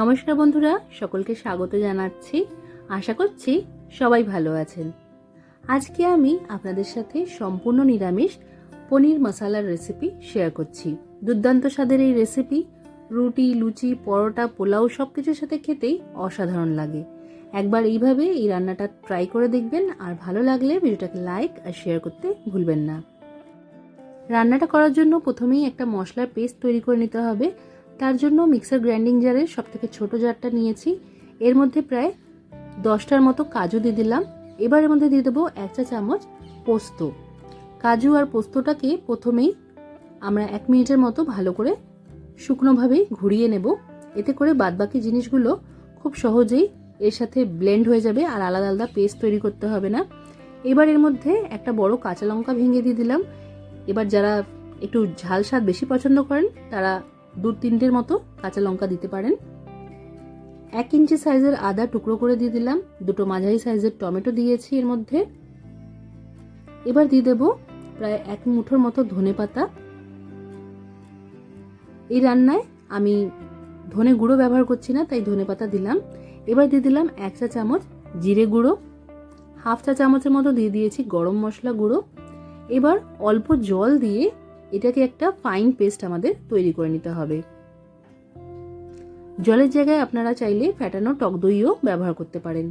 নমস্কার বন্ধুরা, সকলকে স্বাগত জানাচ্ছি। আশা করছি সবাই ভালো আছেন। আজকে আমি আপনাদের সাথে সম্পূর্ণ নিরামিষ পনির মশালার রেসিপি শেয়ার করছি। দুর্দান্ত স্বাদের এই রেসিপি রুটি, লুচি, পরোটা, পোলাও সব কিছুর সাথে খেতেই অসাধারণ লাগে। একবার এইভাবে এই রান্নাটা ট্রাই করে দেখবেন, আর ভালো লাগলে ভিডিওটাকে লাইক আর শেয়ার করতে ভুলবেন না। রান্নাটা করার জন্য প্রথমেই একটা মশলার পেস্ট তৈরি করে নিতে হবে। তার জন্য মিক্সার গ্রাইন্ডিং জারের সব থেকে ছোটো জারটা নিয়েছি। এর মধ্যে প্রায় দশটার মতো কাজু দিয়ে দিলাম। এবার এর মধ্যে দিয়ে দেবো এক চা চামচ পোস্ত। কাজু আর পোস্তটাকে প্রথমেই আমরা এক মিনিটের মতো ভালো করে শুকনোভাবেই ঘুরিয়ে নেব। এতে করে বাদবাকি জিনিসগুলো খুব সহজেই এর সাথে ব্লেন্ড হয়ে যাবে আর আলাদা আলাদা পেস্ট তৈরি করতে হবে না। এবার এর মধ্যে একটা বড় কাঁচা লঙ্কা ভেঙে দিয়ে দিলাম। এবার যারা একটু ঝাল স্বাদ বেশি পছন্দ করেন, তারা দু তিনটের মতো কাঁচা লঙ্কা দিতে পারেন। এক ইঞ্চি সাইজের আদা টুকরো করে দিয়ে দিলাম। দুটো মাঝারি সাইজের টমেটো দিয়েছি এর মধ্যে। এবার দিয়ে দেব প্রায় এক মুঠোর মতো ধনে পাতা। এই রান্নায় আমি ধনে গুঁড়ো ব্যবহার করছি না, তাই ধনে পাতা দিলাম। এবার দিয়ে দিলাম এক চা চামচ জিরে গুঁড়ো। হাফ চা চামচের মতো দিয়ে দিয়েছি গরম মশলা গুঁড়ো। এবার অল্প জল দিয়ে এটাকে একটা ফাইন পেস্ট আমাদের তৈরি করে নিতে হবে। জলের জায়গায় আপনারা চাইলে ফ্যাটানো টক দইও ব্যবহার করতে পারেন।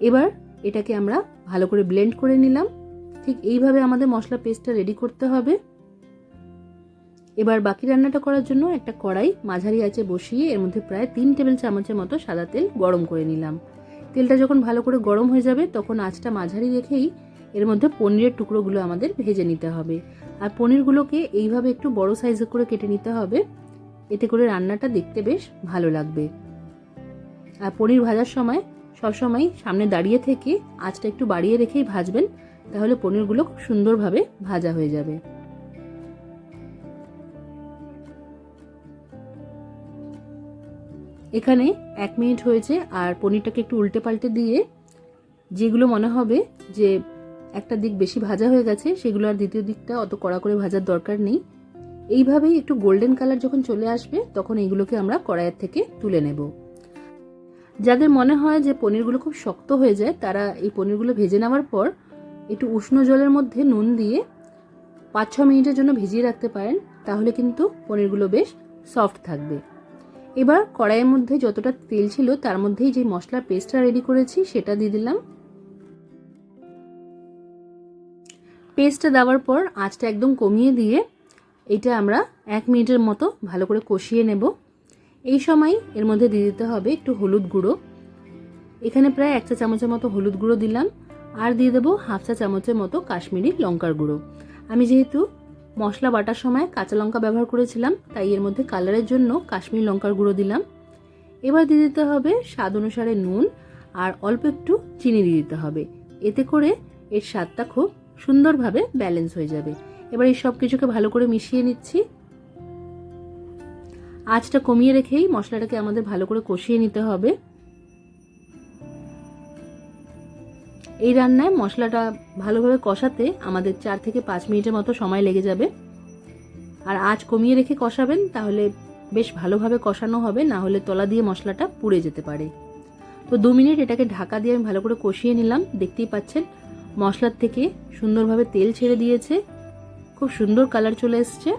এবার এটাকে আমরা ভালো করে ব্লেন্ড করে নিলাম। ঠিক এইভাবে আমাদের মশলা পেস্টটা রেডি করতে হবে। এবার বাকি রান্নাটা করার জন্য একটা কড়াই মাঝারি আঁচে বসিয়ে এর মধ্যে প্রায় তিন টেবিল চামচের মতো সাদা তেল গরম করে নিলাম। তেলটা যখন ভালো করে গরম হয়ে যাবে, তখন আঁচটা মাঝারি রেখেই এর মধ্যে পনিরের টুকরোগুলো আমাদের ভেজে নিতে হবে। আর পনিরগুলোকে এইভাবে একটু বড় সাইজে করে কেটে নিতে হবে। এতে করে রান্নাটা দেখতে বেশ ভালো লাগবে। আর পনির ভাজার সময় সবসময় সামনে দাঁড়িয়ে থেকে আঁচটা একটু বাড়িয়ে রেখেই ভাজবেন, তাহলে পনিরগুলো খুব সুন্দরভাবে ভাজা হয়ে যাবে। এখানে এক মিনিট হয়েছে, আর পনিরটাকে একটু উল্টে পাল্টে দিয়ে, যেগুলো মনে হবে যে একটা দিক বেশি ভাজা হয়ে গেছে, সেগুলো আর দ্বিতীয় দিকটা অত কড়া করে ভাজার দরকার নেই। এইভাবেই একটু গোল্ডেন কালার যখন চলে আসবে, তখন এইগুলোকে আমরা কড়াইয়ের থেকে তুলে নেব। যাদের মনে হয় যে পনিরগুলো খুব শক্ত হয়ে যায়, তারা এই পনিরগুলো ভেজে নেওয়ার পর একটু উষ্ণ জলের মধ্যে নুন দিয়ে পাঁচ ছ মিনিটের জন্য ভিজিয়ে রাখতে পারেন, তাহলে কিন্তু পনিরগুলো বেশ সফট থাকবে। এবার কড়াইয়ের মধ্যে যতটা তেল ছিল, তার মধ্যেই যে মশলার পেস্টটা রেডি করেছি, সেটা দিয়ে দিলাম। পেস্টটা দেওয়ার পর আঁচটা একদম কমিয়ে দিয়ে এটা আমরা এক মিনিটের মতো ভালো করে কষিয়ে নেব। এই সময় এর মধ্যে দিয়ে দিতে হবে একটু হলুদ গুঁড়ো। এখানে প্রায় এক চা চামচের মতো হলুদ গুঁড়ো দিলাম। আর দিয়ে দেবো হাফ চা চামচের মতো কাশ্মীরি লঙ্কার গুঁড়ো। আমি যেহেতু মশলা বাটার সময় কাঁচা লঙ্কা ব্যবহার করেছিলাম, তাই এর মধ্যে কালারের জন্য কাশ্মীরি লঙ্কার গুঁড়ো দিলাম। এবার দিয়ে দিতে হবে স্বাদ অনুসারে নুন, আর অল্প একটু চিনি দিয়ে দিতে হবে। এতে করে এর স্বাদটা খুব সুন্দরভাবে ব্যালেন্স হয়ে যাবে। এবার এই সব কিছুকে ভালো করে মিশিয়ে নিচ্ছি। আঁচটা কমিয়ে রেখেই মশলাটাকে আমাদের ভালো করে কষিয়ে নিতে হবে। এই রান্নায় মশলাটা ভালোভাবে কষাতে আমাদের চার থেকে পাঁচ মিনিটের মতো সময় লেগে যাবে। আর আঁচ কমিয়ে রেখে কষাবেন, তাহলে বেশ ভালোভাবে কষানো হবে, না হলে তলা দিয়ে মশলাটা পুড়ে যেতে পারে। তো দু মিনিট এটাকে ঢাকা দিয়ে আমি ভালো করে কষিয়ে নিলাম। দেখতেই পাচ্ছেন মশলার থেকে সুন্দরভাবে তেল ছেড়ে দিয়েছে। খুব সুন্দর কালার চলে এসছে।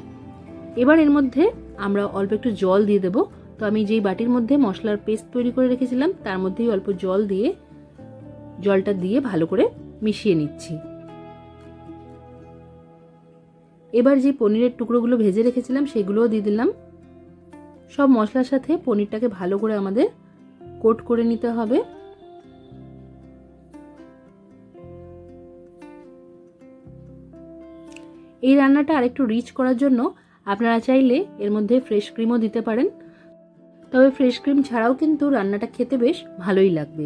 এবার এর মধ্যে আমরা অল্প একটু জল দিয়ে দেবো। তো আমি যেই বাটির মধ্যে মশলার পেস্ট তৈরি করে রেখেছিলাম, তার মধ্যেই অল্প জল দিয়ে, জলটা দিয়ে ভালো করে মিশিয়ে নিচ্ছি। এবার যে পনিরের টুকরোগুলো ভেজে রেখেছিলাম, সেগুলোও দিয়ে দিলাম। সব মশলার সাথে পনিরটাকে ভালো করে আমাদের কোট করে নিতে হবে। এই রান্নাটা আরেকটু রিচ করার জন্য আপনারা চাইলে এর মধ্যে ফ্রেশ ক্রিমও দিতে পারেন। তবে ফ্রেশ ক্রিম ছাড়াও কিন্তু রান্নাটা খেতে বেশ ভালোই লাগবে।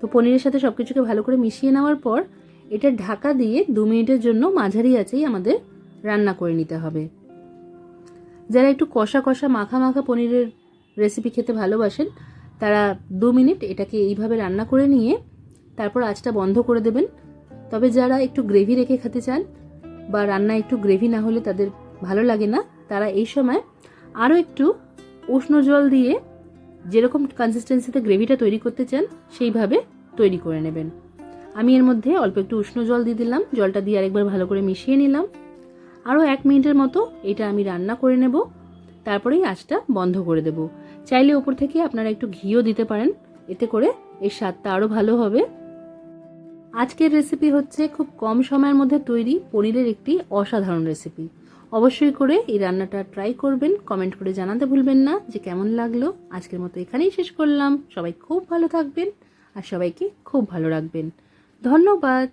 তো পনিরের সাথে সব কিছুকে ভালো করে মিশিয়ে নেওয়ার পর এটা ঢাকা দিয়ে দু মিনিটের জন্য মাঝারি আছেই আমাদের রান্না করে নিতে হবে। যারা একটু কষা কষা মাখা মাখা পনিরের রেসিপি খেতে ভালোবাসেন, তারা দু মিনিট এটাকে এইভাবে রান্না করে নিয়ে তারপর আঁচটা বন্ধ করে দেবেন। তবে যারা একটু গ্রেভি রেখে খেতে চান বা রান্না একটু গ্রেভি না হলে তাদের ভালো লাগে না, তারা এই সময় আরও একটু উষ্ণ জল দিয়ে যেরকম কনসিস্টেন্সিতে গ্রেভিটা তৈরি করতে চান, সেইভাবে তৈরি করে নেবেন। আমি এর মধ্যে অল্প একটু উষ্ণ জল দিয়ে দিলাম, জলটা দিয়ে আরেকবার ভালো করে মিশিয়ে নিলাম। আরও এক মিনিটের মতো এটা আমি রান্না করে নেব, তারপরেই আঁচটা বন্ধ করে দেব। চাইলে ওপর থেকে আপনারা একটু ঘিও দিতে পারেন, এতে করে এর স্বাদটা আরও ভালো হবে। আজকের রেসিপি হচ্ছে খুব কম সময়ের মধ্যে তৈরি পনিরের একটি অসাধারণ রেসিপি অবশ্যই করে এই রান্নাটা ট্রাই করবেন কমেন্ট করে জানাতে ভুলবেন না। যে কেমন লাগল, আজকের মতো এখানেই শেষ করলাম। সবাই খুব ভালো থাকবেন আর সবাইকে খুব ভালো রাখবেন। ধন্যবাদ।